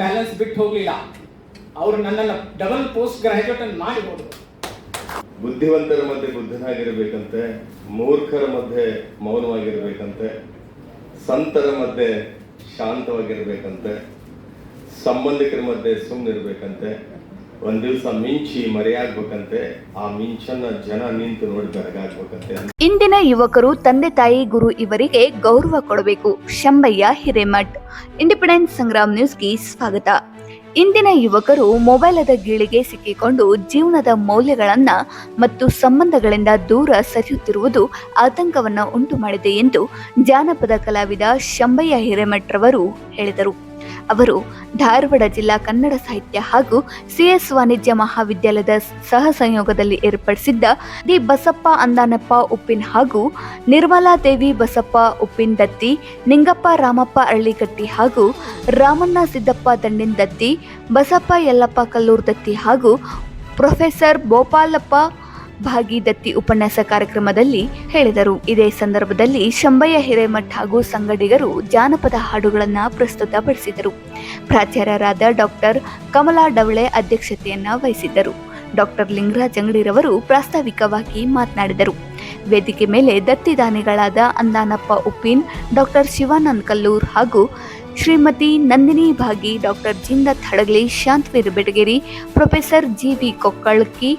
Balance ಬಿಟ್ಟು ಹೋಗಲಿಲ್ಲ. ಅವರು ನನ್ನನ್ನು ಡಬಲ್ ಪೋಸ್ಟ್ ಗ್ರಾಜುಯೇಟ್ ಅನ್ನು ಬುದ್ಧಿವಂತರ ಮಧ್ಯೆ ಬುದ್ಧನಾಗಿರಬೇಕಂತೆ, ಮೂರ್ಖರ ಮಧ್ಯೆ ಮೌನವಾಗಿರಬೇಕಂತೆ, ಸಂತರ ಮಧ್ಯೆ ಶಾಂತವಾಗಿರಬೇಕಂತೆ, ಸಂಬಂಧಿಕರ ಮಧ್ಯೆ ಸುಮ್ಮನಿರ್ಬೇಕಂತೆ ಇಂದಿನ ಯುವಕರು ತಂದೆ ತಾಯಿ ಗುರು ಇವರಿಗೆ ಗೌರವ ಕೊಡಬೇಕು. ಶಂಬಯ್ಯ ಹಿರೇಮಠ್ ಇಂಡಿಪೆಂಡೆನ್ಸ್ ಸಂಗ್ರಾಮ್ ನ್ಯೂಸ್ಗೆ ಸ್ವಾಗತ. ಇಂದಿನ ಯುವಕರು ಮೊಬೈಲದ ಗೀಳಿಗೆ ಸಿಕ್ಕಿಕೊಂಡು ಜೀವನದ ಮೌಲ್ಯಗಳನ್ನ ಮತ್ತು ಸಂಬಂಧಗಳಿಂದ ದೂರ ಸರಿಯುತ್ತಿರುವುದು ಆತಂಕವನ್ನು ಉಂಟು ಮಾಡಿದೆ ಎಂದು ಜಾನಪದ ಕಲಾವಿದ ಶಂಬಯ್ಯ ಹಿರೇಮಠ್ ರವರು ಹೇಳಿದರು. ಅವರು ಧಾರವಾಡ ಜಿಲ್ಲಾ ಕನ್ನಡ ಸಾಹಿತ್ಯ ಹಾಗೂ ಸಿಎಸ್ ವಾಣಿಜ್ಯ ಮಹಾವಿದ್ಯಾಲಯದ ಸಹ ಸಂಯೋಗದಲ್ಲಿ ಏರ್ಪಡಿಸಿದ್ದ ದಿ ಬಸಪ್ಪ ಅಂದಾನಪ್ಪ ಉಪ್ಪಿನ್ ಹಾಗೂ ನಿರ್ಮಲಾ ದೇವಿ ಬಸಪ್ಪ ಉಪ್ಪಿನ್ ದತ್ತಿ, ನಿಂಗಪ್ಪ ರಾಮಪ್ಪ ಅಳ್ಳಿಕಟ್ಟಿ ಹಾಗೂ ರಾಮಣ್ಣ ಸಿದ್ದಪ್ಪ ದಂಡಿನ್ ದತ್ತಿ, ಬಸಪ್ಪ ಯಲ್ಲಪ್ಪ ಕಲ್ಲೂರ್ ದತ್ತಿ ಹಾಗೂ ಪ್ರೊಫೆಸರ್ ಗೋಪಾಲಪ್ಪ ಭಾಗಿ ದತ್ತಿ ಉಪನ್ಯಾಸ ಕಾರ್ಯಕ್ರಮದಲ್ಲಿ ಹೇಳಿದರು. ಇದೇ ಸಂದರ್ಭದಲ್ಲಿ ಶಂಬಯ್ಯ ಹಿರೇಮಠ್ ಹಾಗೂ ಸಂಗಡಿಗರು ಜಾನಪದ ಹಾಡುಗಳನ್ನು ಪ್ರಸ್ತುತಪಡಿಸಿದರು. ಪ್ರಾಚಾರ್ಯರಾದ ಡಾಕ್ಟರ್ ಕಮಲಾ ಡವಳೆ ಅಧ್ಯಕ್ಷತೆಯನ್ನು ವಹಿಸಿದ್ದರು. ಡಾಕ್ಟರ್ ಲಿಂಗರಾಜ್ ಅಂಗಡಿರವರು ಪ್ರಾಸ್ತಾವಿಕವಾಗಿ ಮಾತನಾಡಿದರು. ವೇದಿಕೆ ಮೇಲೆ ದತ್ತಿದಾನಿಗಳಾದ ಅಂದಾನಪ್ಪ ಉಪ್ಪಿನ್, ಡಾಕ್ಟರ್ ಶಿವಾನಂದ್ ಕಲ್ಲೂರ್ ಹಾಗೂ Shrimati Nandini Bhagi, doctor Jindatt Hadagali, Shantaveer Bedageri, professor G V ಕೊಕ್ಕಳ್ಕಿ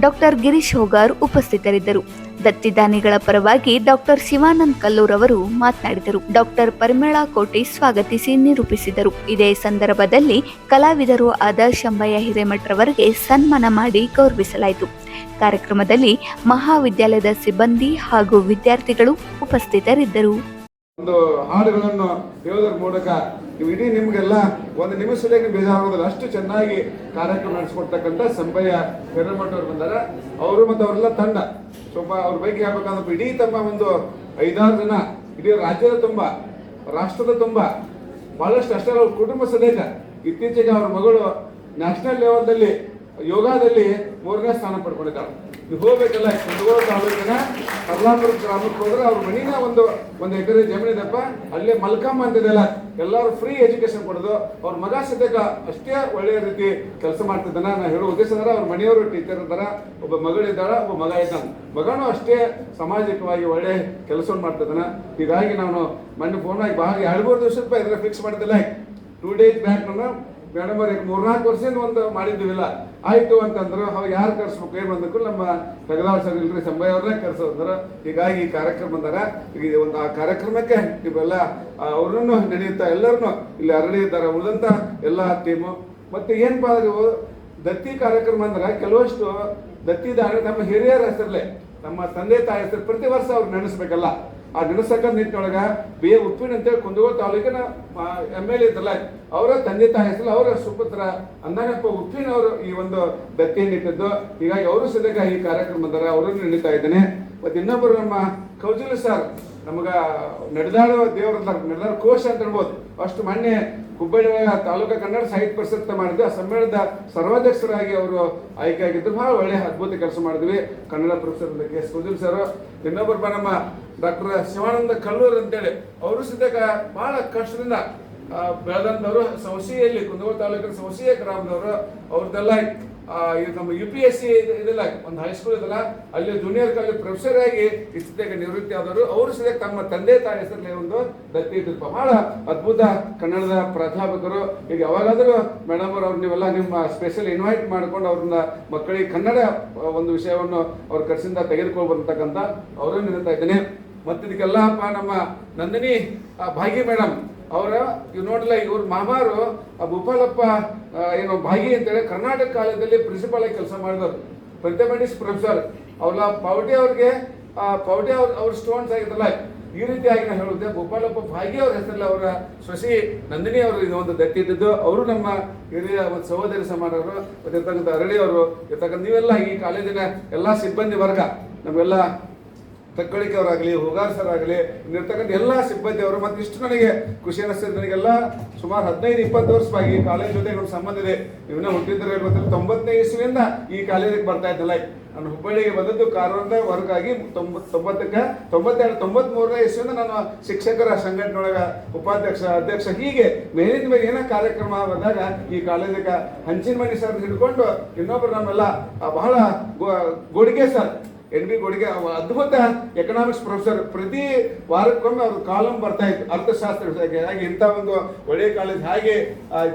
doctor Girish Hogar ಉಪಸ್ಥಿತರಿದ್ದರು. ದತ್ತಿದಾನಿಗಳ ಪರವಾಗಿ ಡಾಕ್ಟರ್ ಶಿವಾನಂದ್ ಕಲ್ಲೂರ್ ಅವರು ಮಾತನಾಡಿದರು. ಡಾಕ್ಟರ್ ಪರಿಮಳಾ ಕೋಟಿ ಸ್ವಾಗತಿಸಿ ನಿರೂಪಿಸಿದರು. ಇದೇ ಸಂದರ್ಭದಲ್ಲಿ ಕಲಾವಿದರು ಆದ ಶಂಭಯ್ಯ ಹಿರೇಮಠ್ ರವರಿಗೆ ಸನ್ಮಾನ ಮಾಡಿ ಗೌರವಿಸಲಾಯಿತು. ಕಾರ್ಯಕ್ರಮದಲ್ಲಿ ಮಹಾವಿದ್ಯಾಲಯದ ಸಿಬ್ಬಂದಿ ಹಾಗೂ ವಿದ್ಯಾರ್ಥಿಗಳು ಉಪಸ್ಥಿತರಿದ್ದರು. ಒಂದು ಹಾಡುಗಳನ್ನು ಮೂಲಕ ನೀವು ಇಡೀ ನಿಮಗೆಲ್ಲ ಒಂದು ನಿಮಿಷದಲ್ಲಿ ಬೇಜಾರಾಗೋದಿಲ್ಲ. ಅಷ್ಟು ಚೆನ್ನಾಗಿ ಕಾರ್ಯಕ್ರಮ ನಡೆಸ್ಕೊಡ್ತಕ್ಕಂಥ ಹಿರೇಮಠ ಅವ್ರು ಬಂದಾರ. ಅವರು ಮತ್ತು ಅವರೆಲ್ಲ ತಂಡ. ಸ್ವಲ್ಪ ಅವ್ರ ಬೈಕ್ ಹೇಳ್ಬೇಕಂದ್ರೆ ಇಡೀ ತಮ್ಮ ಒಂದು ಐದಾರು ಜನ, ಇಡೀ ರಾಜ್ಯದ ತುಂಬ, ರಾಷ್ಟ್ರದ ತುಂಬ, ಬಹಳಷ್ಟು ಅಷ್ಟೇ ಅವ್ರ ಕುಟುಂಬ ಸಮೇತ ಇತ್ತೀಚೆಗೆ ಅವ್ರ ಮಗಳು ನ್ಯಾಷನಲ್ ಲೆವೆಲ್ದಲ್ಲಿ ಯೋಗಾದಲ್ಲಿ ಮೂರನೇ ಸ್ಥಾನ ಪಡ್ಕೊಂಡಿದ್ದಾಳೆ ಹೋಗ್ಬೇಕಲ್ಲ, ಕುಂದಗೋಳ ತಾಲೂಕಿನ ಕರ್ಲಾಪುರ ಗ್ರಾಮಕ್ಕೆ ಹೋದ್ರೆ ಅವ್ರ ಮನಿನ ಒಂದು ಒಂದು ಎಕರೆ ಜಮೀನಿದಪ್ಪ ಅಲ್ಲೇ ಮಲ್ಕಮ್ಮ ಅಂತಿದೆಲ್ಲ ಎಲ್ಲರೂ ಫ್ರೀ ಎಜುಕೇಶನ್ ಕೊಡೋದು. ಅವ್ರ ಮಗ ಸದ್ಯಕ್ಕ ಅಷ್ಟೇ ಒಳ್ಳೆಯ ರೀತಿ ಕೆಲಸ ಮಾಡ್ತಿದ್ದಾನ. ನಾನು ಹೇಳೋ ಉದ್ದೇಶ ಅಂದ್ರೆ ಅವ್ರ ಮನೆಯವರು ಟೀಚರ್ ಇದ್ದಾರ, ಒಬ್ಬ ಮಗಳಿದ್ದಾಳ ಒಬ್ಬ ಮಗ ಇದ್ದಾನೆ. ಮಗನೂ ಅಷ್ಟೇ ಸಾಮಾಜಿಕವಾಗಿ ಒಳ್ಳೆ ಕೆಲಸವನ್ನು ಮಾಡ್ತಿದ್ದಾನೆ. ಹೀಗಾಗಿ ನಾನು ಮೊನ್ನೆ ಫೋನ್ ಆಗಿ ಬಹಳ ಎರಡು ಮೂರು ದಿವಸ ರೂಪಾಯಿ ಇದ್ರೆ ಫಿಕ್ಸ್ ಮಾಡಿದ್ದಿಲ್ಲ ಟೂ ಡೇಸ್ ಬ್ಯಾಕ್ ನಾನು ಮೇಡಮ್ ಅವ್ರಿಗೆ ಮೂರ್ನಾಲ್ಕು ವರ್ಷದಿಂದ ಒಂದು ಮಾಡಿದ್ದೀವಿಲ್ಲ. ಆಯ್ತು ಅಂತಂದ್ರೆ, ಅವಾಗ ಯಾರು ಕರ್ಸ್ಬೇಕು? ಏನು ಬಂದಕ್ಕೂ ನಮ್ಮ ತಗದಾಳ್ ಸರ್ ಇಲ್ರಿ ಸಂಭಯ ಅವ್ರನ್ನೇ ಕರ್ಸೋದ್ರ ಹೀಗಾಗಿ ಈ ಕಾರ್ಯಕ್ರಮ ಬಂದಾರ. ಈಗ ಒಂದು ಆ ಕಾರ್ಯಕ್ರಮಕ್ಕೆ ಇವೆಲ್ಲ ಅವ್ರನ್ನು ನಡೆಯುತ್ತಾ ಎಲ್ಲರನ್ನು ಇಲ್ಲಿ ಅರಳಿ ಇದ್ದಾರೆ ಉಳಿದಂತ ಎಲ್ಲ ಟೀಮು ಮತ್ತೆ ಏನಪ್ಪ ಅಂದ್ರೆ ದತ್ತಿ ಕಾರ್ಯಕ್ರಮ ಅಂದ್ರೆ ಕೆಲವಷ್ಟು ದತ್ತಿ ನಮ್ಮ ಹಿರಿಯರ ಹೆಸರಲ್ಲೇ ನಮ್ಮ ತಂದೆ ತಾಯಿ ಹೆಸರು ಪ್ರತಿ ವರ್ಷ ಅವ್ರು ನೆನೆಸ್ಬೇಕಲ್ಲ. ಆ ನಡೆಸಕ ನಿಟ್ಟಿನೊಳಗ ಬಿ ಎ ಉಪ್ಪಿನ ಅಂತೇಳಿ ಕುಂದಗೋಳ ತಾಲೂಕಿನ ಎಂ ಎಲ್ ಇದ್ರಲ್ಲ, ಅವರ ತಂದೆ ತಾಯಿ ಹೆಸರು, ಅವರ ಸುಪುತ್ರ ಅಂದಾನಪ್ಪ ಉಪ್ಪಿನ ಅವರು ಈ ಒಂದು ದತ್ತಿಯನ್ನು ಇಟ್ಟಿದ್ದು. ಹೀಗಾಗಿ ಅವರು ಸದ್ಯಕ್ಕೆ ಈ ಕಾರ್ಯಕ್ರಮ ಬಂದಾರ, ಅವರನ್ನು ನಡೀತಾ ಇದ್ದೇನೆ. ಮತ್ತೆ ಇನ್ನೊಬ್ಬರು ನಮ್ಮ ಕೌಜಲ ಸರ್, ನಮಗ ನಡೆದಾಡುವ ದೇವರ ನಡೆದಾಡ ಕೋಶ ಅಂತ ಹೇಳ್ಬೋದು. ಅಷ್ಟು ಮೊನ್ನೆ ಹುಬ್ಬಳ್ಳಿ ತಾಲೂಕಾ ಕನ್ನಡ ಸಾಹಿತ್ಯ ಪರಿಷತ್ ಮಾಡಿದ್ವಿ ಆ ಸಮ್ಮೇಳನದ ಸರ್ವಾಧ್ಯಕ್ಷರಾಗಿ ಅವರು ಆಯ್ಕೆ ಆಗಿದ್ದು ಬಹಳ ಒಳ್ಳೆ ಅದ್ಭುತ ಕೆಲಸ ಮಾಡಿದ್ವಿ. Kannada professor K S Kaujal sir, ಇನ್ನೊಬ್ಬರು ನಮ್ಮ ಡಾಕ್ಟರ್ ಶಿವಾನಂದ ಕಲ್ಲೂರ್ ಅಂತೇಳಿ, ಅವರು ಸದ್ಯಕ ಬಹಳ ಕಷ್ಟದಿಂದ ಬೆಳೆದಂದವರು ಸವಸಿಯಲ್ಲಿ ಕುಂದಗೋಳ ತಾಲೂಕಿನ ಸೌಸಿಯ ಗ್ರಾಮದವರು, ಅವ್ರದ್ದೆಲ್ಲ ಇದು ನಮ್ಮ ಯು ಪಿ ಎಸ್ ಸಿ ಇದೆಲ್ಲ, ಒಂದು ಹೈಸ್ಕೂಲ್ ಇದೆಲ್ಲ, ಅಲ್ಲಿ ಜೂನಿಯರ್ ಕಾಲೇಜ್ ಪ್ರೊಫೆಸರ್ ಆಗಿ ಇಷ್ಟಕ್ಕೆ ನಿವೃತ್ತಿ ಆದವರು, ಅವರು ಸಹ ತಮ್ಮ ತಂದೆ ತಾಯಿ ಹೆಸರಲ್ಲಿ ಒಂದು ದತ್ತಿ ಇಟ್ಟಿರ್ಪ ಬಹಳ ಅದ್ಭುತ ಕನ್ನಡದ ಪ್ರಾಧ್ಯಾಪಕರು. ಈಗ ಯಾವಾಗಾದರೂ ಮೇಡಮ್ ಅವರು, ಅವ್ರು ನೀವೆಲ್ಲ ನಿಮ್ಮ ಸ್ಪೆಷಲ್ ಇನ್ವೈಟ್ ಮಾಡ್ಕೊಂಡು ಅವ್ರನ್ನ ಮಕ್ಕಳಿಗೆ ಕನ್ನಡ ಒಂದು ವಿಷಯವನ್ನು ಅವ್ರ ಕರ್ಸಿಂದ ತೆಗೆದುಕೊಂಡು ಬರ್ತಕ್ಕಂಥ ಅವರನ್ನು ನಿಲ್ತಾ ಇದ್ದೇನೆ. ಮತ್ತೆ ಇದಕ್ಕೆಲ್ಲಪ್ಪ ನಮ್ಮ ನಂದಿನಿ ಭಾಗಿ ಮೇಡಮ್ ಅವರ ಇವ್ ನೋಡಲ್ಲ ಇವ್ರ ಮಾಮಾರು ಭೂಪಾಲಪ್ಪ ಏನೋ ಭಾಗಿ ಅಂತೇಳಿ ಕರ್ನಾಟಕ ಕಾಲೇಜಲ್ಲಿ ಪ್ರಿನ್ಸಿಪಾಲ್ ಆಗಿ ಕೆಲಸ ಮಾಡಿದವರು. ಪ್ರತಿಮೆಟಿಕ್ಸ್ ಪ್ರೊಫೆಸರ್ ಅವ್ರಲ್ಲ ಪೌಟಿ ಅವ್ರಿಗೆ ಪೌಟಿ ಅವ್ರ ಅವ್ರ ಸ್ಟೂಡೆಂಟ್ಸ್ ಆಗಿದ್ರಲ್ಲ ಈ ರೀತಿಯಾಗಿ ನಾನು ಹೇಳುತ್ತೆ ಗೋಪಾಲಪ್ಪ ಭಾಗಿ ಅವ್ರ ಹೆಸರಲ್ಲಿ ಅವರ ಸೊಸಿ ನಂದಿನಿ ಅವರು ಇದು ಒಂದು ದತ್ತಿ ಇದ್ದಿದ್ದು. ಅವರು ನಮ್ಮ ಹಿರಿಯ ಒಂದು ಸಹೋದರಿ ಸಮಾನರು ಮತ್ತೆ ಇರ್ತಕ್ಕಂಥ ಅರಳಿ ಅವರು ಇರ್ತಕ್ಕಂಥ ನೀವೆಲ್ಲ ಈ ಕಾಲೇಜಿನ ಎಲ್ಲ ಸಿಬ್ಬಂದಿ ವರ್ಗ, ನಮ್ಮೆಲ್ಲ ತಕ್ಕಳಿಕೆಯವರಾಗಲಿ, ಹೋಗಾರ್ಸರಾಗಲಿ, ಇಲ್ಲಿರ್ತಕ್ಕಂಥ ಎಲ್ಲ ಸಿಬ್ಬಂದಿಯವರು, ಮತ್ತು ಇಷ್ಟು ನನಗೆ ಖುಷಿ ಅನಿಸ್ತದೆ, ನನಗೆಲ್ಲ ಸುಮಾರು ಹದಿನೈದು, ಇಪ್ಪತ್ತು ವರ್ಷವಾಗಿ ಕಾಲೇಜ್ ಜೊತೆ ಒಂದು ಸಂಬಂಧ ಇದೆ. ಇವನ್ನ ಹುಟ್ಟಿದ್ರೆ ಗೊತ್ತಿಲ್ಲ ತೊಂಬತ್ತನೇ ಇಸ್ವಿಯಿಂದ ಈ ಕಾಲೇಜಿಗೆ ಬರ್ತಾ ಇದ್ದಲ್ಲ ನಾನು ಹುಬ್ಬಳ್ಳಿಗೆ ಬಂದದ್ದು ಕಾರವಾರದ ಹೊರಗಾಗಿ ಆಗಿ ತೊಂಬತ್ ತೊಂಬತ್ತಕ್ಕೆ, ತೊಂಬತ್ತೆರಡು, ತೊಂಬತ್ಮೂರನೇ ಇಸ್ವಿಯಿಂದ ನಾನು ಶಿಕ್ಷಕರ ಸಂಘಟನೆಯೊಳಗೆ ಉಪಾಧ್ಯಕ್ಷ, ಅಧ್ಯಕ್ಷ, ಹೀಗೆ ಮೇಲಿನ ಮೇಲೆ ಏನೋ ಕಾರ್ಯಕ್ರಮ ಬಂದಾಗ ಈ ಕಾಲೇಜಿಗೆ ಹಂಚಿನ ಮಣಿ ಸರ್ ಹಿಡ್ಕೊಂಡು ಇನ್ನೊಬ್ರು ನಮ್ಮೆಲ್ಲ ಬಹಳ ಗೋಡಿಗೆ ಸರ್ ಎನ್ ಬಿ ಗೋಡಿಗೆ ಅದ್ಭುತ ಎಕನಾಮಿಕ್ಸ್ ಪ್ರೊಫೆಸರ್ ಪ್ರತಿ ವಾರಕ್ಕೊಮ್ಮೆ ಅವ್ರ ಕಾಲಂ ಬರ್ತಾ ಇತ್ತು. ಅರ್ಥಶಾಸ್ತ್ರ ಹಾಗೆ ಇಂಥ ಒಂದು ಒಳ್ಳೆಯ ಕಾಲೇಜ್ ಹಾಗೆ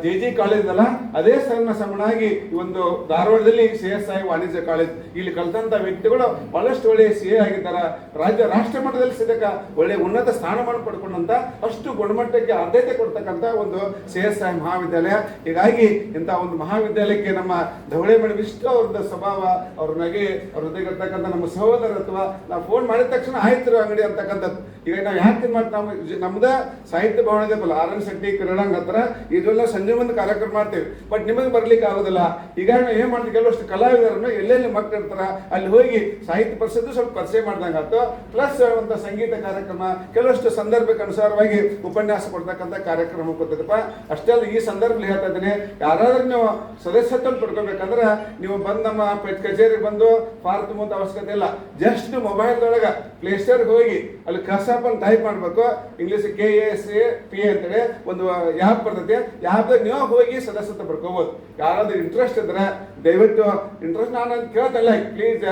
ಜೆ ಜಿ ಕಾಲೇಜ್ ಅಲ್ಲ ಅದೇ ಸಣ್ಣ ಸಮನಾಗಿ ಒಂದು ಧಾರವಾಡದಲ್ಲಿ ಸಿ ಎಸ್ ಐ ವಾಣಿಜ್ಯ ಕಾಲೇಜ್ ಇಲ್ಲಿ ಕಲಿತಂಥ ವ್ಯಕ್ತಿಗಳು ಬಹಳಷ್ಟು ಒಳ್ಳೆಯ ಸಿ ಎ ಆಗಿದ್ದಾರೆ. ರಾಜ್ಯ, ರಾಷ್ಟ್ರ ಮಟ್ಟದಲ್ಲಿ ಸಿದಕ ಒಳ್ಳೆಯ ಉನ್ನತ ಸ್ಥಾನಮಾನ ಪಡ್ಕೊಂಡಂತ ಅಷ್ಟು ಗುಣಮಟ್ಟಕ್ಕೆ ಆದ್ಯತೆ ಕೊಡ್ತಕ್ಕಂಥ ಒಂದು ಸಿ ಎಸ್ ಐ ಮಹಾವಿದ್ಯಾಲಯ. ಹೀಗಾಗಿ ಇಂಥ ಒಂದು ಮಹಾವಿದ್ಯಾಲಯಕ್ಕೆ ನಮ್ಮ ಧವಳೆ ಮಣಿ ಇಷ್ಟು ಅವ್ರದ್ದು ಸ್ವಭಾವ, ಅವ್ರ ನಗೆ, ಅವ್ರ ಜೊತೆಗಿರ್ತಕ್ಕಂಥ ನಮ್ಮ ಸಹೋದರತ್ವ ನಾವು ಫೋನ್ ಮಾಡಿದ ತಕ್ಷಣ ಆಯ್ತು ಅಂಗಡಿ ಅಂತಕ್ಕಂಥದ್ದು. ಈಗ ನಾವು ಯಾಕೆ ಮತ್ತೆ ನಾವು ನಮ್ದ ಸಾಹಿತ್ಯ ಭವನ ಇದೆ ಬಲ್ಲ ಆರ್ ಎನ್ ಶೆಟ್ಟಿ ಕಿರಣಂಗ್ ಹತ್ರ ಇದೆಲ್ಲ ಸಂಜೆ ಮುಂದೆ ಕಾರ್ಯಕ್ರಮ ಮಾಡ್ತೇವೆ. ಬಟ್ ನಿಮಗೆ ಬರ್ಲಿಕ್ಕೆ ಆಗುದಿಲ್ಲ. ಈಗ ನಾವು ಏನ್ ಮಾಡ್ತೀವಿ, ಕೆಲವಷ್ಟು ಕಲಾವಿದರನ್ನು ಎಲ್ಲೆಲ್ಲಿ ಮಕ್ಕಳು ಇರ್ತಾರ, ಅಲ್ಲಿ ಹೋಗಿ ಸಾಹಿತ್ಯ ಪರಿಷತ್ತು ಸ್ವಲ್ಪ ಪರಿಚಯ ಮಾಡ್ದಂಗೆ ಆಯ್ತು. ಪ್ಲಸ್ ಅಂತ ಸಂಗೀತ ಕಾರ್ಯಕ್ರಮ, ಕೆಲವಷ್ಟು ಸಂದರ್ಭಕ್ಕೆ ಅನುಸಾರವಾಗಿ ಉಪನ್ಯಾಸ ಕೊಡ್ತಕ್ಕಂಥ ಕಾರ್ಯಕ್ರಮ ಕೊಡ್ತದಪ್ಪ ಅಷ್ಟೇ ಅಲ್ಲ, ಈ ಸಂದರ್ಭದಲ್ಲಿ ಹೇಳ್ತಾ ಇದ್ದೀನಿ, ಯಾರಾದ್ರೂ ನೀವು ಸದಸ್ಯತ್ವ ಪಡ್ಕೋಬೇಕಂದ್ರೆ ನೀವು ಬಂದು ನಮ್ಮ ಪೆಟ್ ಕಚೇರಿಗೆ ಬಂದು ಫಾರ್ ತುಂಬ ಅವಶ್ಯಕತೆ ಇಲ್ಲ. ಜಸ್ಟ್ ಮೊಬೈಲ್ ಮೊಬೈಲ್ದೊಳಗೆ ಪ್ಲೇಸ್ಟೋರ್ಗೆ ಹೋಗಿ, ಅಲ್ಲಿ ಕಸಪ್ ಅಂತ ಟೈಪ್ ಮಾಡಬೇಕು. English K S A P ಅಂತೇಳಿ ಒಂದು ಯಾಪ್ ಬರ್ತೈತಿ? ಯಾಪ್ ನೀವು ಹೋಗಿ ಸದಸ್ಯತ್ವ ಪಡ್ಕೋಬೋದು. ಯಾರಾದ್ರೂ ಇಂಟ್ರೆಸ್ಟ್ ಇದ್ರೆ, ದಯವಿಟ್ಟು ಇಂಟ್ರೆಸ್ಟ್ ನಾನು ಅಂತ ಕೇಳ್ತಲ್ಲ please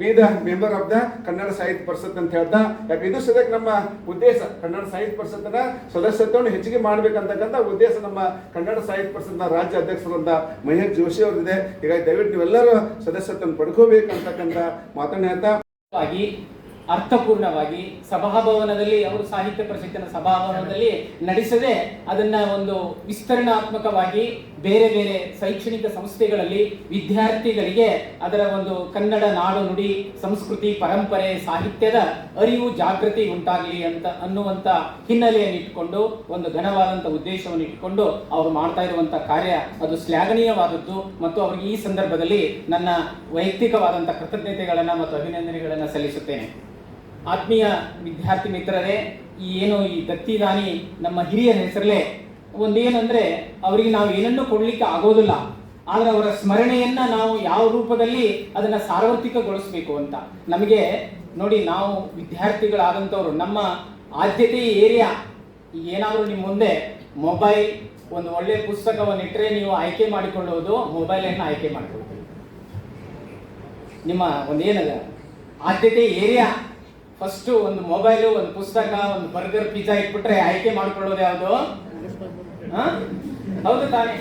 be the member of the Kannada Sahitya Parishat ಅಂತ ಹೇಳ್ತಾ. ಯಾಕೆ, ಇದು ಸದ್ಯಕ್ಕೆ ನಮ್ಮ ಉದ್ದೇಶ. ಕನ್ನಡ ಸಾಹಿತ್ಯ ಪರಿಷತ್ನ ಸದಸ್ಯತ್ವವನ್ನು ಹೆಚ್ಚಿಗೆ ಮಾಡ್ಬೇಕಂತಕ್ಕಂಥ ಉದ್ದೇಶ ನಮ್ಮ ಕನ್ನಡ ಸಾಹಿತ್ಯ ಪರಿಷತ್ನ ರಾಜ್ಯ ಅಧ್ಯಕ್ಷರಂತ ಮಹೇಶ್ ಜೋಶಿ ಅವ್ರದಿದೆ ಹೀಗಾಗಿ ದಯವಿಟ್ಟು ನೀವೆಲ್ಲರೂ ಸದಸ್ಯತ್ವವನ್ನು ಪಡ್ಕೋಬೇಕಂತಕ್ಕಂಥ ಮಾತನ್ನ ಹೇಳ್ತಾ. ಆಗಿ ಅರ್ಥಪೂರ್ಣವಾಗಿ ಸಭಾಭವನದಲ್ಲಿ ಅವರು ಸಾಹಿತ್ಯ ಪರಿಷತ್ತಿನ ಸಭಾಭವನದಲ್ಲಿ ನಡೆಸದೆ ಅದನ್ನ ಒಂದು ವಿಸ್ತರಣಾತ್ಮಕವಾಗಿ ಬೇರೆ ಬೇರೆ ಶೈಕ್ಷಣಿಕ ಸಂಸ್ಥೆಗಳಲ್ಲಿ ವಿದ್ಯಾರ್ಥಿಗಳಿಗೆ ಅದರ ಒಂದು ಕನ್ನಡ ನಾಡು ನುಡಿ ಸಂಸ್ಕೃತಿ ಪರಂಪರೆ ಸಾಹಿತ್ಯದ ಅರಿವು ಜಾಗೃತಿ ಉಂಟಾಗಲಿ ಅಂತ ಅನ್ನುವಂತ ಹಿನ್ನೆಲೆಯನ್ನು ಇಟ್ಕೊಂಡು ಒಂದು ಘನವಾದಂಥ ಉದ್ದೇಶವನ್ನು ಇಟ್ಕೊಂಡು ಅವರು ಮಾಡ್ತಾ ಇರುವಂಥ ಕಾರ್ಯ ಅದು ಶ್ಲಾಘನೀಯವಾದದ್ದು ಮತ್ತು ಅವರಿಗೆ ಈ ಸಂದರ್ಭದಲ್ಲಿ ನನ್ನ ವೈಯಕ್ತಿಕವಾದಂಥ ಕೃತಜ್ಞತೆಗಳನ್ನು ಮತ್ತು ಅಭಿನಂದನೆಗಳನ್ನು ಸಲ್ಲಿಸುತ್ತೇನೆ. ಆತ್ಮೀಯ ವಿದ್ಯಾರ್ಥಿ ಮಿತ್ರರೇ, ಈ ಏನು ಈ ದತ್ತಿದಾನಿ ನಮ್ಮ ಹಿರಿಯರ ಹೆಸರಲ್ಲೇ, ಒಂದೇನಂದ್ರೆ ಅವರಿಗೆ ನಾವು ಏನನ್ನು ಕೊಡ್ಲಿಕ್ಕೆ ಆಗೋದಿಲ್ಲ, ಆದ್ರೆ ಅವರ ಸ್ಮರಣೆಯನ್ನ ನಾವು ಯಾವ ರೂಪದಲ್ಲಿ ಅದನ್ನ ಸಾರ್ವತ್ರಿಕಗೊಳಿಸಬೇಕು ಅಂತ. ನಮಗೆ ನೋಡಿ ನಾವು ವಿದ್ಯಾರ್ಥಿಗಳಾದಂಥವ್ರು, ನಮ್ಮ ಆದ್ಯತೆ ಏರಿಯಾ, ಏನಾದರೂ ನಿಮ್ಮ ಮುಂದೆ ಮೊಬೈಲ್, ಒಂದು ಒಳ್ಳೆಯ ಪುಸ್ತಕವನ್ನು ಇಟ್ಟರೆ ನೀವು ಆಯ್ಕೆ ಮಾಡಿಕೊಳ್ಳುವುದು ಮೊಬೈಲನ್ನು ಆಯ್ಕೆ ಮಾಡಿಕೊಳ್ತೀವಿ ನಿಮ್ಮ ಒಂದೇನದ, ಆದ್ಯತೆ ಏರಿಯಾ ಫಸ್ಟ್ ಒಂದು ಮೊಬೈಲು, ಒಂದು ಪುಸ್ತಕ, ಒಂದು ಬರ್ಗರ್, ಪಿಜ್ಜಾ ಇಟ್ಬಿಟ್ರೆ ಆಯ್ಕೆ ಮಾಡ್ಕೊಳ್ಳೋದು ಯಾವುದು? ಹೌದು ತಾನೇ.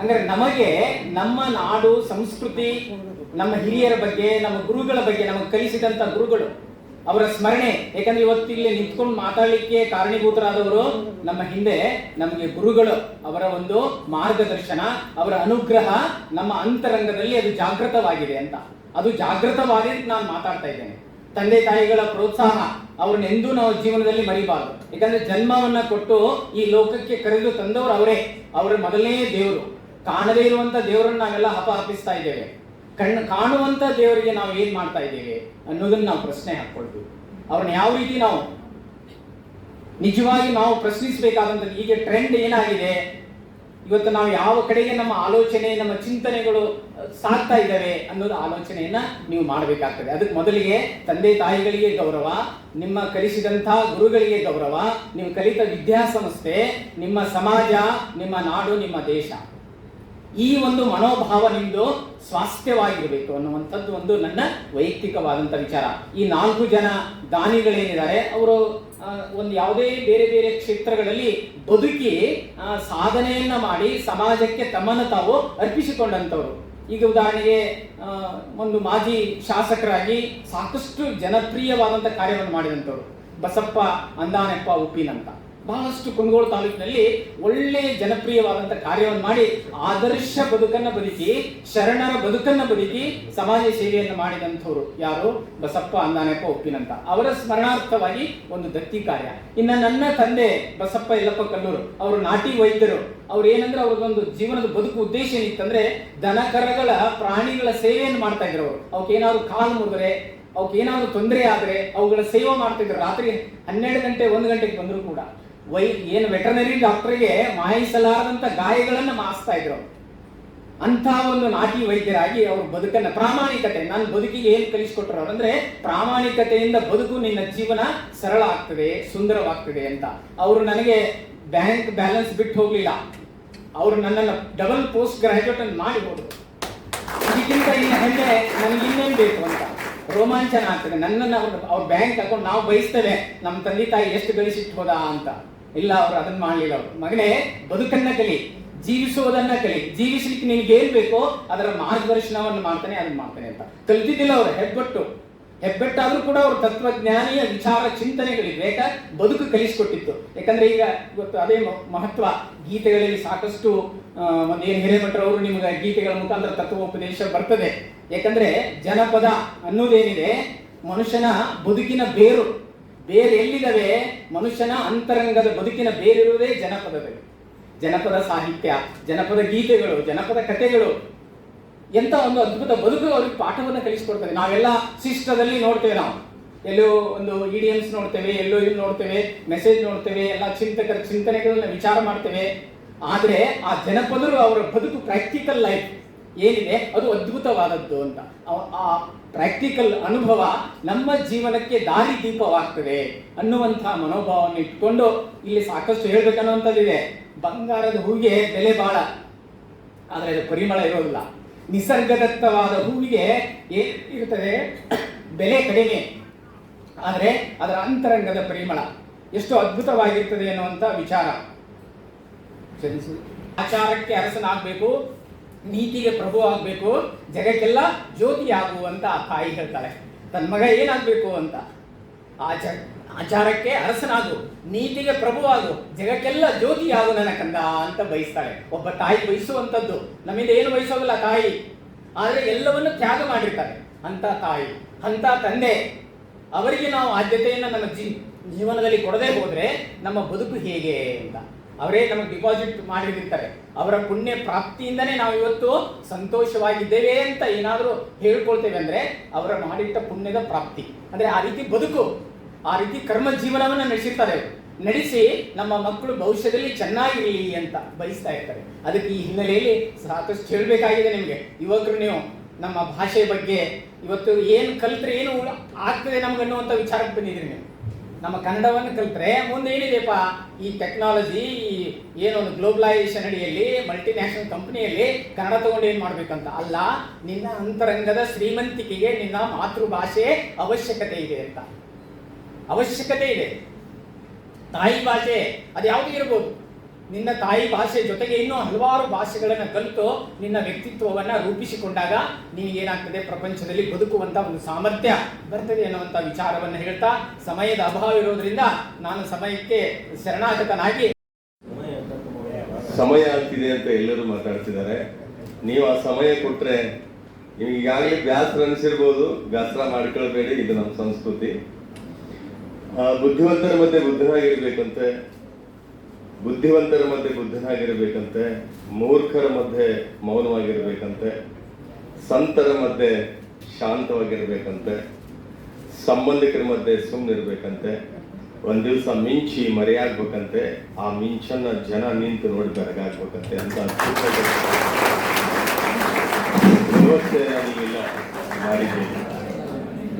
ಅಂದ್ರೆ ನಮಗೆ ನಮ್ಮ ನಾಡು, ಸಂಸ್ಕೃತಿ, ನಮ್ಮ ಹಿರಿಯರ ಬಗ್ಗೆ, ನಮ್ಮ ಗುರುಗಳ ಬಗ್ಗೆ, ನಮಗೆ ಕಲಿಸಿದಂತ ಗುರುಗಳು ಅವರ ಸ್ಮರಣೆ. ಯಾಕಂದ್ರೆ ಇವತ್ತು ಇಲ್ಲಿ ನಿಂತ್ಕೊಂಡು ಮಾತಾಡಲಿಕ್ಕೆ ಕಾರಣೀಭೂತರಾದವರು ನಮ್ಮ ಹಿಂದೆ ನಮಗೆ ಗುರುಗಳು. ಅವರ ಒಂದು ಮಾರ್ಗದರ್ಶನ, ಅವರ ಅನುಗ್ರಹ ನಮ್ಮ ಅಂತರಂಗದಲ್ಲಿ ಅದು ಜಾಗೃತವಾಗಿದೆ ಅಂತ. ಅದು ಜಾಗೃತವಾಗಿ ನಾನು ಮಾತಾಡ್ತಾ ಇದ್ದೇನೆ. ತಂದೆ ತಾಯಿಗಳ ಪ್ರೋತ್ಸಾಹ ಅವ್ರನ್ನ ಎಂದೂ ನಾವು ಜೀವನದಲ್ಲಿ ಮರಿಬಾರದು. ಯಾಕಂದ್ರೆ ಜನ್ಮವನ್ನ ಕೊಟ್ಟು ಈ ಲೋಕಕ್ಕೆ ಕರೆದು ತಂದವರು ಅವರೇ. ಅವರ ಮೊದಲನೇ ದೇವರು. ಕಾಣದೇ ಇರುವಂತ ದೇವರನ್ನ ನಾವೆಲ್ಲ ಅಪಹರಿಸ್ತಾ ಇದ್ದೇವೆ. ಕಣ್ಣು ಕಾಣುವಂತ ದೇವರಿಗೆ ನಾವು ಏನ್ ಮಾಡ್ತಾ ಇದ್ದೇವೆ ಅನ್ನೋದನ್ನ ನಾವು ಪ್ರಶ್ನೆ ಹಾಕೊಳ್ತೀವಿ ಅವ್ರನ್ನ ಯಾವ ರೀತಿ ನಾವು ನಿಜವಾಗಿ ನಾವು ಪ್ರಶ್ನಿಸಬೇಕಾದಂತ ಈಗ ಟ್ರೆಂಡ್ ಏನಾಗಿದೆ? ಇವತ್ತು ನಾವು ಯಾವ ಕಡೆಗೆ ನಮ್ಮ ಆಲೋಚನೆ, ನಮ್ಮ ಚಿಂತನೆಗಳು ಸಾಗ್ತಾ ಇದ್ದಾವೆ ಅನ್ನೋದು ಆಲೋಚನೆಯನ್ನ ನೀವು ಮಾಡಬೇಕಾಗ್ತದೆ. ಅದಕ್ಕೆ ಮೊದಲಿಗೆ ತಂದೆ ತಾಯಿಗಳಿಗೆ ಗೌರವ, ನಿಮ್ಮ ಕಲಿಸಿದಂಥ ಗುರುಗಳಿಗೆ ಗೌರವ, ನೀವು ಕಲಿತ ವಿದ್ಯಾಸಂಸ್ಥೆ, ನಿಮ್ಮ ಸಮಾಜ, ನಿಮ್ಮ ನಾಡು, ನಿಮ್ಮ ದೇಶ. ಈ ಒಂದು ಮನೋಭಾವ ನಿಮ್ಮದು ಸ್ವಾಸ್ಥ್ಯವಾಗಿರಬೇಕು ಅನ್ನುವಂಥದ್ದು ಒಂದು ನನ್ನ ವೈಯಕ್ತಿಕವಾದಂಥ ವಿಚಾರ. ಈ ನಾಲ್ಕು ಜನ ದಾನಿಗಳೇನಿದ್ದಾರೆ, ಅವರು ಒಂದು ಯಾವುದೇ ಬೇರೆ ಬೇರೆ ಕ್ಷೇತ್ರಗಳಲ್ಲಿ ಬದುಕಿ ಸಾಧನೆಯನ್ನ ಮಾಡಿ ಸಮಾಜಕ್ಕೆ ತಮ್ಮನ್ನು ತಾವು ಅರ್ಪಿಸಿಕೊಂಡಂಥವ್ರು. ಈಗ ಉದಾಹರಣೆಗೆ ಒಂದು ಮಾಜಿ ಶಾಸಕರಾಗಿ ಸಾಕಷ್ಟು ಜನಪ್ರಿಯವಾದಂಥ ಕಾರ್ಯವನ್ನು ಮಾಡಿದಂಥವ್ರು. ಬಸಪ್ಪ, ಅಂದಾನಪ್ಪ, ಉಪ್ಪಿನಂತ. ಬಹಳಷ್ಟು ಕುಂದಗೋಳ ತಾಲೂಕಿನಲ್ಲಿ ಒಳ್ಳೆ ಜನಪ್ರಿಯವಾದಂಥ ಕಾರ್ಯವನ್ನು ಮಾಡಿ ಆದರ್ಶ ಬದುಕನ್ನ ಬದುಕಿ, ಶರಣರ ಬದುಕನ್ನ ಬದುಕಿ ಸಮಾಜ ಸೇವೆಯನ್ನು ಮಾಡಿದಂಥವ್ರು ಯಾರು? ಬಸಪ್ಪ ಅಂದಾನೆಪ್ಪ ಒಪ್ಪಿನಂತ ಅವರ ಸ್ಮರಣಾರ್ಥವಾಗಿ ಒಂದು ದತ್ತಿ ಕಾರ್ಯ. ಇನ್ನ ನನ್ನ ತಂದೆ ಬಸಪ್ಪ ಯಲ್ಲಪ್ಪ ಕಲ್ಲೂರು, ಅವರು ನಾಟಿ ವೈದ್ಯರು. ಅವ್ರು ಏನಂದ್ರೆ ಅವ್ರದ್ದೊಂದು ಜೀವನದ ಬದುಕು ಉದ್ದೇಶ ಏನಿತ್ತಂದ್ರೆ ದನ ಕರಗಳ ಪ್ರಾಣಿಗಳ ಸೇವೆಯನ್ನು ಮಾಡ್ತಾ ಇದ್ರು ಅವರು ಏನಾದ್ರು ಕಾಲು ಮುಗಿದ್ರೆ ಅವಕ್ಕೆ ಏನಾದ್ರು ತೊಂದರೆ ಆದ್ರೆ ಅವುಗಳ ಸೇವೆ ಮಾಡ್ತಿದ್ರು ರಾತ್ರಿ ಹನ್ನೆರಡು ಗಂಟೆ, ಒಂದು ಗಂಟೆಗೆ ಬಂದರೂ ಕೂಡ. ವೈ ಏನು ವೆಟರ್ನರಿ ಡಾಕ್ಟರ್ಗೆ ಮಾಯಿಸಲಾರದಂಥ ಗಾಯಗಳನ್ನು ಮಾಸ್ತಾ ಇದ್ರು. ಅಂಥ ಒಂದು ನಾಟಿ ವೈದ್ಯರಾಗಿ ಅವರು ಬದುಕನ್ನ ಪ್ರಾಮಾಣಿಕತೆ, ನಾನು ಬದುಕಿಗೆ ಏನು ಕಲಿಸ್ಕೊಟ್ರು ಅಂದ್ರೆ ಪ್ರಾಮಾಣಿಕತೆಯಿಂದ ಬದುಕು ನಿನ್ನ ಜೀವನ ಸರಳ ಆಗ್ತದೆ, ಸುಂದರವಾಗ್ತದೆ ಅಂತ. ಅವರು ನನಗೆ ಬ್ಯಾಂಕ್ ಬ್ಯಾಲೆನ್ಸ್ ಬಿಟ್ಟು ಹೋಗ್ಲಿಲ್ಲ. ಅವರು ನನ್ನನ್ನು ಡಬಲ್ ಪೋಸ್ಟ್ ಗ್ರಾಜುಯೇಟ್ ಅನ್ನು ಮಾಡಿ ಅದಕ್ಕಿಂತ ಇದಕ್ಕಿಂತ ಇನ್ನು ಹೆಮ್ಮೆ ನನಗೆ ಇನ್ನೇನು ಬೇಕು ಅಂತ. ರೋಮಾಂಚನ ಆಗ್ತದೆ. ನನ್ನನ್ನು ಅವ್ರ ಬ್ಯಾಂಕ್ ಅಕೌಂಟ್ ನಾವು ಬಯಸ್ತೇವೆ. ನಮ್ಮ ತಂದೆ ತಾಯಿ ಎಷ್ಟು ಗಳಿಸಿಟ್ಟು ಹೋದ ಅಂತ. ಇಲ್ಲ, ಅವ್ರು ಅದನ್ನ ಮಾಡಲಿಲ್ಲ ಅವರು. ಮಗನೇ, ಬದುಕನ್ನ ಕಲಿ ಜೀವಿಸುವುದನ್ನ ಕಲಿ, ಜೀವಿಸಲಿಕ್ಕೆ ನಿನ್ಗೆ ಏನ್ ಬೇಕೋ ಅದರ ಮಾರ್ಗದರ್ಶನವನ್ನು ಮಾಡ್ತಾನೆ, ಅದನ್ನ ಮಾಡ್ತಾನೆ ಅಂತ. ಕಲ್ತಿದ್ದಿಲ್ಲ ಅವರು, ಹೆಬ್ಬಟ್ಟು. ಹೆಬ್ಬೆಟ್ಟಾದ್ರೂ ಕೂಡ ಅವ್ರ ತತ್ವಜ್ಞಾನಿಯ ವಿಚಾರ ಚಿಂತನೆಗಳು ಬೇಕ? ಬದುಕು ಕಲಿಸಿಕೊಟ್ಟಿತ್ತು. ಯಾಕಂದ್ರೆ ಈಗ ಇವತ್ತು ಅದೇ ಮಹತ್ವ. ಗೀತೆಗಳಲ್ಲಿ ಸಾಕಷ್ಟು ಏನು ಏನು ಹಿರೇಮಠರವರು ನಿಮ್ಗೆ ಗೀತೆಗಳ ಮುಖಾಂತರ ತತ್ವೋಪದೇಶ ಬರ್ತದೆ. ಯಾಕಂದ್ರೆ ಜನಪದ ಅನ್ನೋದೇನಿದೆ, ಮನುಷ್ಯನ ಬದುಕಿನ ಬೇರು. ಬೇರೆ ಎಲ್ಲಿದಾವೆ ಮನುಷ್ಯನ ಅಂತರಂಗದ ಬದುಕಿನ ಬೇರಿರುವುದೇ ಜನಪದಗಳು. ಜನಪದ ಸಾಹಿತ್ಯ, ಜನಪದ ಗೀತೆಗಳು, ಜನಪದ ಕಥೆಗಳು. ಎಂಥ ಒಂದು ಅದ್ಭುತ ಬದುಕು ಅವ್ರಿಗೆ ಪಾಠವನ್ನು ಕಲಿಸ್ಕೊಡ್ತದೆ. ನಾವೆಲ್ಲ ಶಿಷ್ಟದಲ್ಲಿ ನೋಡ್ತೇವೆ ನಾವು. ಎಲ್ಲೋ ಒಂದು ಇಡಿಯನ್ಸ್ ನೋಡ್ತೇವೆ, ಎಲ್ಲೋ ಇಲ್ಲಿ ನೋಡ್ತೇವೆ ಮೆಸೇಜ್ ನೋಡ್ತೇವೆ, ಎಲ್ಲ ಚಿಂತಕರ ಚಿಂತನೆಗಳನ್ನ ವಿಚಾರ ಮಾಡ್ತೇವೆ. ಆದರೆ ಆ ಜನಪದರು ಅವರ ಬದುಕು ಪ್ರಾಕ್ಟಿಕಲ್ ಲೈಫ್ ಏನಿದೆ? ಅದು ಅದ್ಭುತವಾದದ್ದು ಅಂತ. ಆ ಪ್ರಾಕ್ಟಿಕಲ್ ಅನುಭವ ನಮ್ಮ ಜೀವನಕ್ಕೆ ದಾರಿ ದೀಪವಾಗ್ತದೆ ಅನ್ನುವಂಥ ಮನೋಭಾವವನ್ನು ಇಟ್ಕೊಂಡು ಇಲ್ಲಿ ಸಾಕಷ್ಟು ಹೇಳ್ಬೇಕನ್ನುವಂಥದ್ದಿದೆ ಬಂಗಾರದ ಹೂವಿಗೆ ಬೆಲೆ ಬಾಳ, ಆದರೆ ಅದು ಪರಿಮಳ ಇರೋದಿಲ್ಲ. ನಿಸರ್ಗದತ್ತವಾದ ಹೂವಿಗೆ ಇರ್ತದೆ ಬೆಲೆ ಕಡಿಮೆ, ಆದರೆ ಅದರ ಅಂತರಂಗದ ಪರಿಮಳ ಎಷ್ಟು ಅದ್ಭುತವಾಗಿರ್ತದೆ ಅನ್ನುವಂಥ ವಿಚಾರ. ಆಚಾರಕ್ಕೆ ಅರಸನಾಗಬೇಕು. ನೀತಿಗೆ ಪ್ರಭು ಆಗಬೇಕು, ಜಗಕ್ಕೆಲ್ಲ ಜ್ಯೋತಿ ಆಗು ಅಂತ ಆ ತಾಯಿ ಹೇಳ್ತಾಳೆ. ತನ್ನ ಮಗ ಏನಾಗಬೇಕು ಅಂತ? ಆಚ, ಆಚಾರಕ್ಕೆ ಅರಸನಾಗು, ನೀತಿಗೆ ಪ್ರಭು ಆಗು ಜಗಕ್ಕೆಲ್ಲ ಜ್ಯೋತಿ ಆಗು ನನ್ನ ಕಂದ ಅಂತ ಬಯಸ್ತಾಳೆ. ಒಬ್ಬ ತಾಯಿ ಬಯಸುವಂಥದ್ದು, ನಮ್ಮಿಂದ ಏನು ಬಯಸೋಗಲ್ಲ ತಾಯಿ. ಆದರೆ ಎಲ್ಲವನ್ನು ತ್ಯಾಗ ಮಾಡಿರ್ತಾರೆ ಅಂತ ತಾಯಿ. ಅಂತ ತಂದೆ. ಅವರಿಗೆ ನಾವು ಆದ್ಯತೆಯನ್ನು ನಮ್ಮ ಜೀವನದಲ್ಲಿ ಕೊಡದೆ ಹೋದರೆ ನಮ್ಮ ಬದುಕು ಹೇಗೆ ಅಂತ. ಅವರೇ ನಮಗೆ ಡಿಪಾಸಿಟ್ ಮಾಡಿರ್ತಾರೆ. ಅವರ ಪುಣ್ಯ ಪ್ರಾಪ್ತಿಯಿಂದನೇ ನಾವು ಇವತ್ತು ಸಂತೋಷವಾಗಿದ್ದೇವೆ ಅಂತ ಏನಾದರೂ ಹೇಳ್ಕೊಳ್ತೇವೆ ಅಂದರೆ ಅವರ ಮಾಡಿಟ್ಟ ಪುಣ್ಯದ ಪ್ರಾಪ್ತಿ. ಅಂದರೆ ಆ ರೀತಿ ಬದುಕು, ಆ ರೀತಿ ಕರ್ಮ ಜೀವನವನ್ನು ನಡೆಸಿರ್ತಾರೆ ನಡೆಸಿ ನಮ್ಮ ಮಕ್ಕಳು ಭವಿಷ್ಯದಲ್ಲಿ ಚೆನ್ನಾಗಿರಲಿ ಅಂತ ಬಯಸ್ತಾ ಇರ್ತಾರೆ. ಅದಕ್ಕೆ ಈ ಹಿನ್ನೆಲೆಯಲ್ಲಿ ಸಾಕಷ್ಟು ಹೇಳಬೇಕಾಗಿದೆ ನಿಮಗೆ. ಯುವಕರು ನೀವು, ನಮ್ಮ ಭಾಷೆ ಬಗ್ಗೆ ಇವತ್ತು ಏನು ಕಲ್ತ್ರೆ ಏನು ಆಗ್ತದೆ ನಮ್ಗೆ ಅನ್ನುವಂಥ ವಿಚಾರಕ್ಕೆ ಬಂದಿದ್ದೀರಿ ನೀವು. ನಮ್ಮ ಕನ್ನಡವನ್ನು ಕಲಿತ್ರೆ ಮುಂದೆ ಏನಿದೆಯಪ್ಪ? ಈ ಟೆಕ್ನಾಲಜಿ ಈ ಏನೊಂದು ಗ್ಲೋಬಲೈಸೇಷನ್ ಅಡಿಯಲ್ಲಿ ಮಲ್ಟಿನ್ಯಾಷನಲ್ ಕಂಪ್ನಿಯಲ್ಲಿ ಕನ್ನಡ ತಗೊಂಡು ಏನು ಮಾಡಬೇಕಂತ? ಅಲ್ಲ, ನಿನ್ನ ಅಂತರಂಗದ ಶ್ರೀಮಂತಿಕೆಗೆ ನಿನ್ನ ಮಾತೃಭಾಷೆ ಅವಶ್ಯಕತೆ ಇದೆ ಅಂತ. ಅವಶ್ಯಕತೆ ಇದೆ. ತಾಯಿ ಭಾಷೆ ಅದು ಯಾವುದು ಇರ್ಬೋದು? ನಿನ್ನ ತಾಯಿ ಭಾಷೆ ಜೊತೆಗೆ ಇನ್ನೂ ಹಲವಾರು ಭಾಷೆಗಳನ್ನು ಕಲಿತು ನಿನ್ನ ವ್ಯಕ್ತಿತ್ವವನ್ನು ರೂಪಿಸಿಕೊಂಡಾಗ ನಿನಗೇನಾಗ್ತದೆ? ಪ್ರಪಂಚದಲ್ಲಿ ಬದುಕುವಂಥ ಒಂದು ಸಾಮರ್ಥ್ಯ ಬರ್ತದೆ ಅನ್ನುವಂಥ ವಿಚಾರವನ್ನು ಹೇಳ್ತಾ ಸಮಯದ ಅಭಾವ ಇರೋದ್ರಿಂದ ನಾನು ಸಮಯಕ್ಕೆ ಶರಣಾಗತನಾಗಿ ಸಮಯ ಆಗ್ತಿದೆ ಅಂತ ಎಲ್ಲರೂ ಮಾತಾಡ್ತಿದ್ದಾರೆ. ನೀವು ಆ ಸಮಯ ಕೊಟ್ಟರೆ ನಿಮ್ಗೆ ಈಗಾಗಲೇ ಬ್ಯಾಸರ ಅನಿಸಿರ್ಬೋದು. ಬ್ಯಾಸರ ಮಾಡ್ಕೊಳ್ಬೇಡಿ, ಇದು ನಮ್ಮ ಸಂಸ್ಕೃತಿ. ಬುದ್ಧಿವಂತರ ಮಧ್ಯೆ ಬುದ್ಧನಾಗಿರ್ಬೇಕಂತೆ ಬುದ್ಧಿವಂತರ ಮಧ್ಯೆ ಬುದ್ಧನಾಗಿರಬೇಕಂತೆ, ಮೂರ್ಖರ ಮಧ್ಯೆ ಮೌನವಾಗಿರಬೇಕಂತೆ, ಸಂತರ ಮಧ್ಯೆ ಶಾಂತವಾಗಿರಬೇಕಂತೆ, ಸಂಬಂಧಿಕರ ಮಧ್ಯೆ ಸುಮ್ಮನಿರ್ಬೇಕಂತೆ ಒಂದ್ ದಿವಸ ಮಿಂಚಿ ಮರೆಯಾಗ್ಬೇಕಂತೆ, ಆ ಮಿಂಚನ್ನ ಜನ ನಿಂತು ನೋಡಿ ಬೆರಗಾಗ್ಬೇಕಂತೆ ಅಂತ ವ್ಯವಸ್ಥೆ ಇಲ್ಲ ಮಾಡಿದ್ದೇನೆ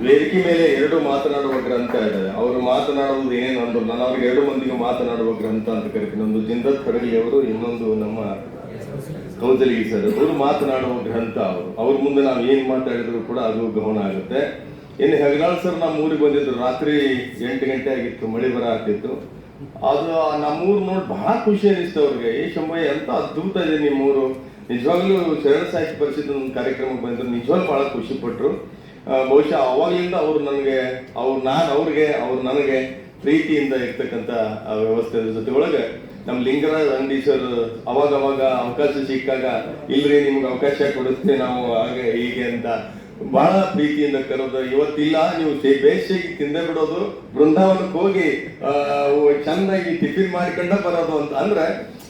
ವೇದಿಕೆ ಮೇಲೆ ಎರಡು ಮಾತನಾಡುವ ಗ್ರಂಥ ಇದ್ದಾರೆ ಅವರು ಮಾತನಾಡುವುದು ಏನು ಅಂದ್ರು ನಾನು ಅವ್ರಿಗೆ ಎರಡು ಮಂದಿಗೆ ಮಾತನಾಡುವ ಗ್ರಂಥ ಅಂತ ಕರಿತೀನಿ. ಒಂದು ಜಿಂದತ್ ಕಡಲಿ ಅವರು ಇನ್ನೊಂದು ನಮ್ಮ ಕೌದಲಿಗೆ ಸರ್. ಅವರು ಮಾತನಾಡುವ ಗ್ರಂಥ ಅವರು. ಅವ್ರ ಮುಂದೆ ನಾವು ಏನು ಮಾತಾಡಿದ್ರು ಕೂಡ ಅದು ಗಮನ ಆಗುತ್ತೆ. ಇನ್ನು ಹೆಗಲಾಳ್ ಸರ್ ನಮ್ಮ ಊರಿಗೆ ಬಂದಿದ್ರು. ರಾತ್ರಿ ಎಂಟು ಗಂಟೆ ಆಗಿತ್ತು ಮಳೆ ಬರ ಆಗ್ತಿತ್ತು. ಅದು ನಮ್ಮೂರು ನೋಡಿ ಬಹಳ ಖುಷಿ ಅನಿಸ್ತು ಅವ್ರಿಗೆ. ಈ ಶಂಭಯ್ಯ ಎಂತ ಅದ್ಭುತ ಇದೆ ನಿಮ್ಮೂರು. ನಿಜವಾಗ್ಲೂ ಶರಣ ಸಾಹಿತ್ಯ ಪರಿಷತ್ ಒಂದು ಕಾರ್ಯಕ್ರಮಕ್ಕೆ ಬಂದ್ರು. ನಿಜವಾಗ್ಲೂ ಬಹಳ ಖುಷಿ ಪಟ್ರು. ಆ, ಬಹುಶಃ ಅವಾಗಲಿಂದ ಅವ್ರು ನನಗೆ, ಅವ್ರು ನಾನು ಅವ್ರಿಗೆ, ಅವ್ರು ನನಗೆ ಪ್ರೀತಿಯಿಂದ ಇರ್ತಕ್ಕಂಥ ವ್ಯವಸ್ಥೆ ಜೊತೆ ಒಳಗೆ ನಮ್ಮ ಲಿಂಗರಾಜ್ ಅಂಗಡಿ ಸರ್ ಅವಾಗ ಅವಾಗ ಅವಕಾಶ ಸಿಕ್ಕಾಗ ಇಲ್ರಿ ನಿಮ್ಗೆ ಅವಕಾಶ ಕೊಡುತ್ತೆ ನಾವು ಹಾಗೆ ಹೀಗೆ ಅಂತ ಬಹಳ ಪ್ರೀತಿಯಿಂದ ಕರೆದು, ಇವತ್ತಿಲ್ಲ, ನೀವು ಬೇಸಿಗೆ ತಿಂದೇ ಬಿಡೋದು ಬೃಂದಾವನಕ್ಕೆ ಹೋಗಿ ಚೆನ್ನಾಗಿ ಟಿಫಿನ್ ಮಾಡಿಕೊಂಡ ಬರೋದು ಅಂತ ಅಂದ್ರೆ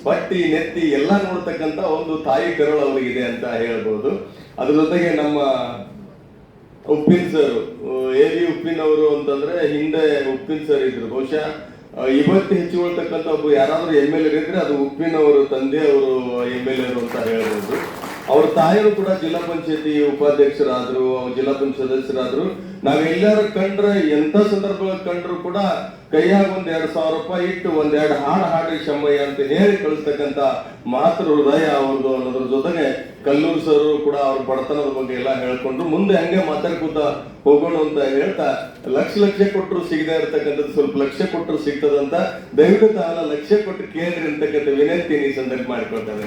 ಬಟ್ಟಿ, ನೆತ್ತಿ ಎಲ್ಲ ನೋಡ್ತಕ್ಕಂಥ ಒಂದು ತಾಯಿ ಕರುಳು ಅವರಿಗಿದೆ ಅಂತ ಹೇಳ್ಬೋದು. ಅದ್ರ ಜೊತೆಗೆ ನಮ್ಮ Uppin sir A V Uppin ಅವರು ಅಂತಂದ್ರೆ ಹಿಂದೆ ಉಪ್ಪಿನ್ ಸರ್ ಇದ್ರು. ಬಹುಶಃ ಇವತ್ತು ಹೆಚ್ಚುಕೊಳ್ತಕ್ಕಂಥ ಒಬ್ಬ ಯಾರಾದ್ರೂ ಎಂ ಎಲ್ ಎ ಇದ್ರೆ ಅದು ಉಪ್ಪಿನ್ ಅವರು ತಂದೆ ಅವರು ಎಂ ಎಲ್ ಎ ಅಂತ ಹೇಳ್ಬೋದು. ಅವ್ರ ತಾಯಿಯರು ಕೂಡ ಜಿಲ್ಲಾ ಪಂಚಾಯತಿ ಉಪಾಧ್ಯಕ್ಷರಾದ್ರು, ಅವ್ರ ಜಿಲ್ಲಾ ಪಂಚಾಯತ್ ಸದಸ್ಯರಾದ್ರು ನಾವೆಲ್ಲರೂ ಕಂಡ್ರೆ ಎಂತ ಸಂದರ್ಭದಲ್ಲಿ ಕಂಡ್ರು ಕೂಡ ಕೈಯಾಗ ಒಂದ್ ಎರಡ್ ಸಾವಿರ ರೂಪಾಯಿ ಇಟ್ಟು ಒಂದ್ ಎರಡು ಹಾಡು ಹಾಡಿ ಶಮ್ಮಯ್ಯ ಅಂತ ಹೇಳಿ ಕಳಿಸ್ತಕ್ಕಂತ ಮಾತೃ ಹೃದಯ ಅವ್ರದ್ದು ಅನ್ನೋದ್ರ ಜೊತೆಗೆ ಕಲ್ಲೂರು ಸರ್ ಕೂಡ ಅವ್ರ ಬಡತನದ ಬಗ್ಗೆ ಎಲ್ಲ ಹೇಳ್ಕೊಂಡ್ರು. ಮುಂದೆ ಹಂಗೆ ಮಾತಾಡ್ಕೊತ ಹೋಗೋಣ ಅಂತ ಹೇಳ್ತಾ ಲಕ್ಷ ಲಕ್ಷ ಕೊಟ್ಟರು ಸಿಗದೆ ಇರ್ತಕ್ಕಂಥದ್ದು ಸ್ವಲ್ಪ ಲಕ್ಷ ಕೊಟ್ಟರು ಸಿಗ್ತದಂತ ದಯವಿಟ್ಟು ತಾವೆಲ್ಲ ಲಕ್ಷ ಕೊಟ್ಟು ಕೇಳ್ರಿ ಅಂತಕ್ಕಂಥ ವಿನಂತಿ ಈ ಸಂದರ್ಭ ಮಾಡ್ಕೊಳ್ತಾರೆ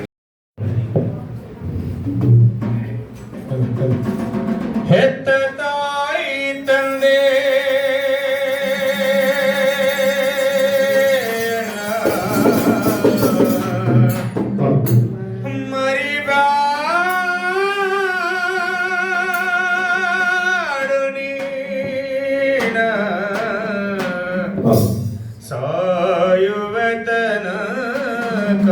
ಸಾಯುವ ತನಕ